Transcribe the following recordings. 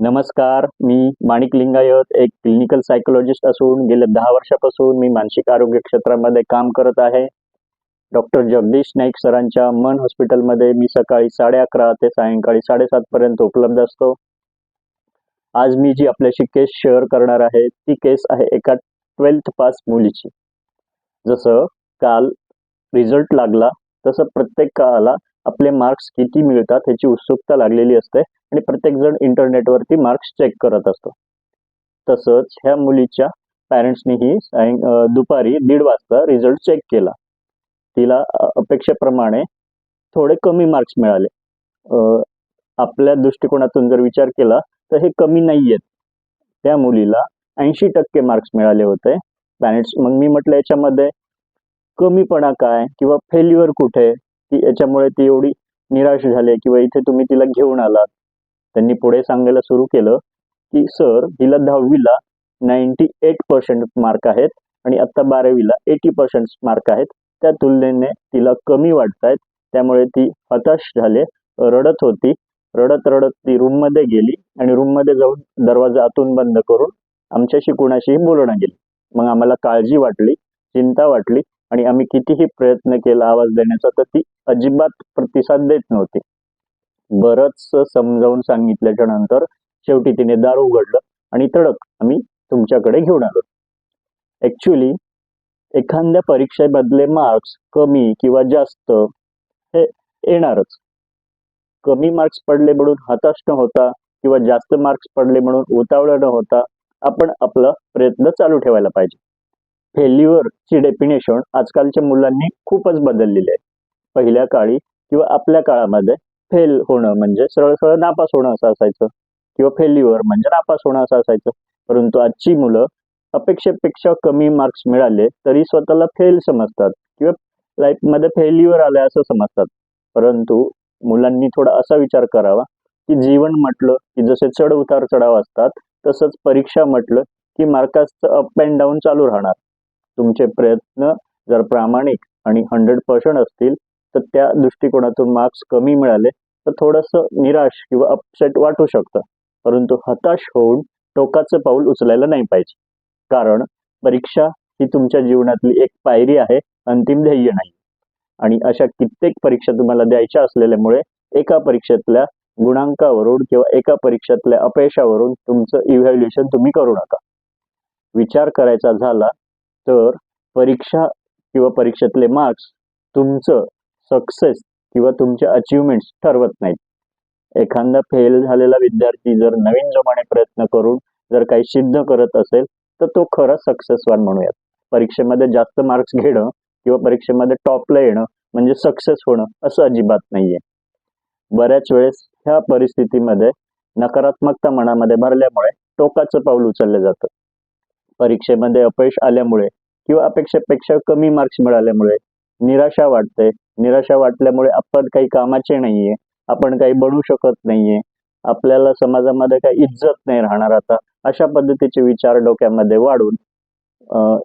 नमस्कार मी माणिक लिंगायत एक clinical psychologist असून गेल्या दहा वर्षापासून मी मानसिक आरोग्य क्षेत्रामध्ये काम करत आहे. डॉक्टर जगदीश नाईक सरांच्या मन हॉस्पिटलमध्ये मी सकाळी साडे अकरा ते सायंकाळी साडेसात पर्यंत उपलब्ध असतो. आज मी जी आपल्याशी केस शेअर करणार आहे ती केस आहे एका ट्वेल्थ पास मुलीची. जसं काल रिझल्ट लागला तसं प्रत्येक काळाला आपले मार्क्स किती मिळतात ह्याची उत्सुकता लागलेली असते आणि प्रत्येकजण इंटरनेटवरती मार्क्स चेक करत असतो. तसंच ह्या मुलीच्या पॅरेंट्सनीही सायं दुपारी दीड वाजता रिझल्ट चेक केला. तिला अपेक्षेप्रमाणे थोडे कमी मार्क्स मिळाले. आपल्या दृष्टिकोनातून जर विचार केला तर हे कमी नाही आहेत त्या मुलीला ऐंशी टक्के मार्क्स मिळाले होते. पॅरेंट्स मग मी म्हटलं याच्यामध्ये कमीपणा काय? किंवा फेल्युअर कुठे? की याच्यामुळे ती एवढी निराश झाली किंवा इथे तुम्ही तिला घेऊन आलात. त्यांनी पुढे सांगायला सुरू केलं की सर हिला दहावीला नाईन्टी एट पर्सेंट मार्क आहेत आणि आता बारावीला एटी पर्सेंट मार्क आहेत. त्या तुलनेने तिला कमी वाटत आहेत त्यामुळे ती हताश झाले रडत होती. रडत रडत ती रूममध्ये गेली आणि रूममध्ये जाऊन दरवाजा आतून बंद करून आमच्याशी कुणाशीही बोलणं गेली. मग आम्हाला काळजी वाटली चिंता वाटली आणि आम्ही कितीही प्रयत्न केला आवाज देण्याचा तर ती अजिबात प्रतिसाद देत नव्हती. बरंच समजावून सांगितल्याच्या नंतर शेवटी तिने दार उघडलं आणि तडक आम्ही तुमच्याकडे घेऊन आलो. ऍक्च्युली एखाद्या परीक्षेमधले मार्क्स कमी किंवा जास्त हे येणारच. कमी मार्क्स पडले म्हणून हताश न होता किंवा जास्त मार्क्स पडले म्हणून उतावळ न होता आपण आपला प्रयत्न चालू ठेवायला पाहिजे. फेल्युअरची डेफिनेशन आजकालच्या मुलांनी खूपच बदललेली आहे. पहिल्या काळी किंवा आपल्या काळामध्ये फेल होणं म्हणजे सरळ सरळ नापास होणं असं असायचं. किंवा फेल्युअर म्हणजे नापास होणं असं असायचं. परंतु आजची मुलं अपेक्षेपेक्षा कमी मार्क्स मिळाले तरी स्वतःला फेल समजतात किंवा लाईफमध्ये फेल्युअर आलं असं समजतात. परंतु मुलांनी थोडा असा विचार करावा की जीवन म्हटलं की जसे चढ उतार चढाव असतात तसंच परीक्षा म्हटलं की मार्काचं अप अँड डाऊन चालू राहणार. तुमचे प्रयत्न जर प्रामाणिक आणि हंड्रेड पर्सेंट असतील तर त्या दृष्टिकोनातून मार्क्स कमी मिळाले तर थोडंसं निराश किंवा अपसेट वाटू शकतं. परंतु हताश होऊन टोकाचं पाऊल उचलायला नाही पाहिजे. कारण परीक्षा ही तुमच्या जीवनातली एक पायरी आहे अंतिम ध्येय नाही. आणि अशा कित्येक परीक्षा तुम्हाला द्यायच्या असलेल्यामुळे एका परीक्षेतल्या गुणांकावरून किंवा एका परीक्षेतल्या अपयशावरून तुमचं इव्हॅल्युएशन तुम्ही करू नका. विचार करायचा झाला तर परीक्षा किंवा परीक्षेतले मार्क्स तुमचं सक्सेस किंवा तुमचे अचिव्हमेंट्स ठरवत नाहीत. एखादा फेल झालेला विद्यार्थी जर नवीन जोमाने प्रयत्न करून जर काही सिद्ध करत असेल तर तो खरा सक्सेसवान म्हणूयात. परीक्षेमध्ये जास्त मार्क्स घेणं किंवा परीक्षेमध्ये टॉपला येणं म्हणजे सक्सेस होणं असं अजिबात नाहीये. बऱ्याच वेळेस ह्या परिस्थितीमध्ये नकारात्मकता मनामध्ये भरल्यामुळे टोकाचं पाऊल उचललं जातं. परीक्षेमध्ये अपयश आल्यामुळे किंवा अपेक्षेपेक्षा कमी मार्क्स मिळाल्यामुळे निराशा वाटते. निराशा वाटल्यामुळे आपण काही कामाचे नाहीये. आपण काही बनू शकत नाहीये. आपल्याला समाजामध्ये काही इज्जत नाही राहणार आता. अशा पद्धतीचे विचार डोक्यामध्ये वाढून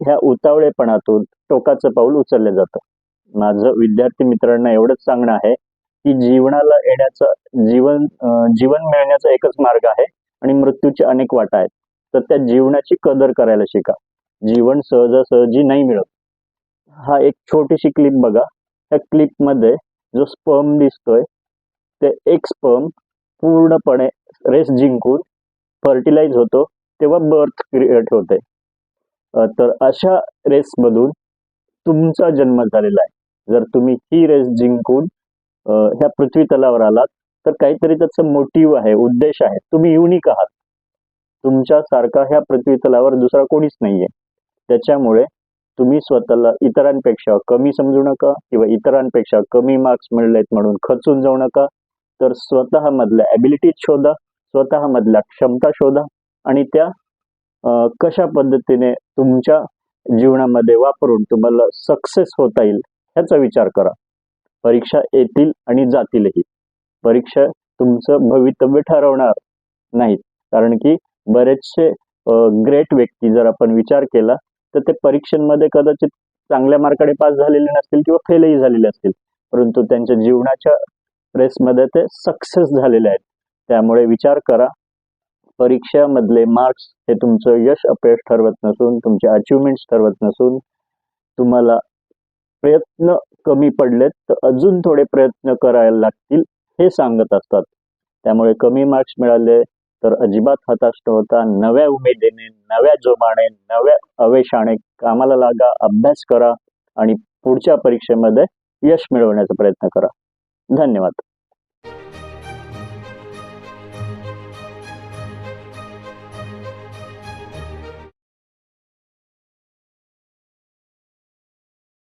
ह्या उतावळेपणातून टोकाचं पाऊल उचललं जातं. माझं विद्यार्थी मित्रांना एवढंच सांगणं आहे की जीवनाला येण्याचा जीवन जीवन मिळण्याचा एकच मार्ग आहे आणि मृत्यूचे अनेक वाटा आहेत. तर त्या जीवनाची कदर करायला शिका. जीवन सहजासहजी नाही मिळत. हा एक छोटीशी क्लिप बघा. त्या क्लिपमध्ये जो स्पर्म दिसतोय ते एक स्पर्म पूर्णपणे रेस जिंकून फर्टिलाइज होतो तेव्हा बर्थ क्रिएट होते. तर अशा रेसमधून तुमचा जन्म झालेला आहे. जर तुम्ही ही रेस जिंकून ह्या पृथ्वी तलावर आलात तर काहीतरी त्याचं मोटिव्ह आहे उद्देश आहे. तुम्ही युनिक आहात. तुमच्यासारखा ह्या पृथ्वी तलावर दुसरा कोणीच नाहीये. त्याच्यामुळे तुम्ही स्वतःला इतरांपेक्षा कमी समजू नका किंवा इतरांपेक्षा कमी मार्क्स मिळलेत म्हणून खचून जाऊ नका. तर स्वतःमधल्या ॲबिलिटीज शोधा स्वतःमधल्या क्षमता शोधा आणि त्या कशा पद्धतीने तुमच्या जीवनामध्ये वापरून तुम्हाला सक्सेस होता येईल ह्याचा विचार करा. परीक्षा येतील आणि जातीलही. परीक्षा तुमचं भवितव्य ठरवणार नाहीत. कारण की बरेचसे ग्रेट व्यक्ती जर आपण विचार केला तर ते परीक्षांमध्ये कदाचित चांगल्या मार्काने पास झालेले नसतील किंवा फेलही झालेले असतील. परंतु त्यांच्या जीवनाच्या रेसमध्ये ते सक्सेस झालेले आहेत. त्यामुळे विचार करा. परीक्षामधले मार्क्स हे तुमचं यश अपयश ठरवत नसून तुमचे अचिव्हमेंट्स ठरवत नसून तुम्हाला प्रयत्न कमी पडलेत तर अजून थोडे प्रयत्न करायला लागतील हे सांगत असतात. त्यामुळे कमी मार्क्स मिळाले तर अजिबात हताश न होता नव्या उमेदीने नव्या जोमाने नव्या अवेशाने कामाला लागा अभ्यास करा आणि पुढच्या परीक्षेमध्ये यश मिळवण्याचा प्रयत्न करा. धन्यवाद.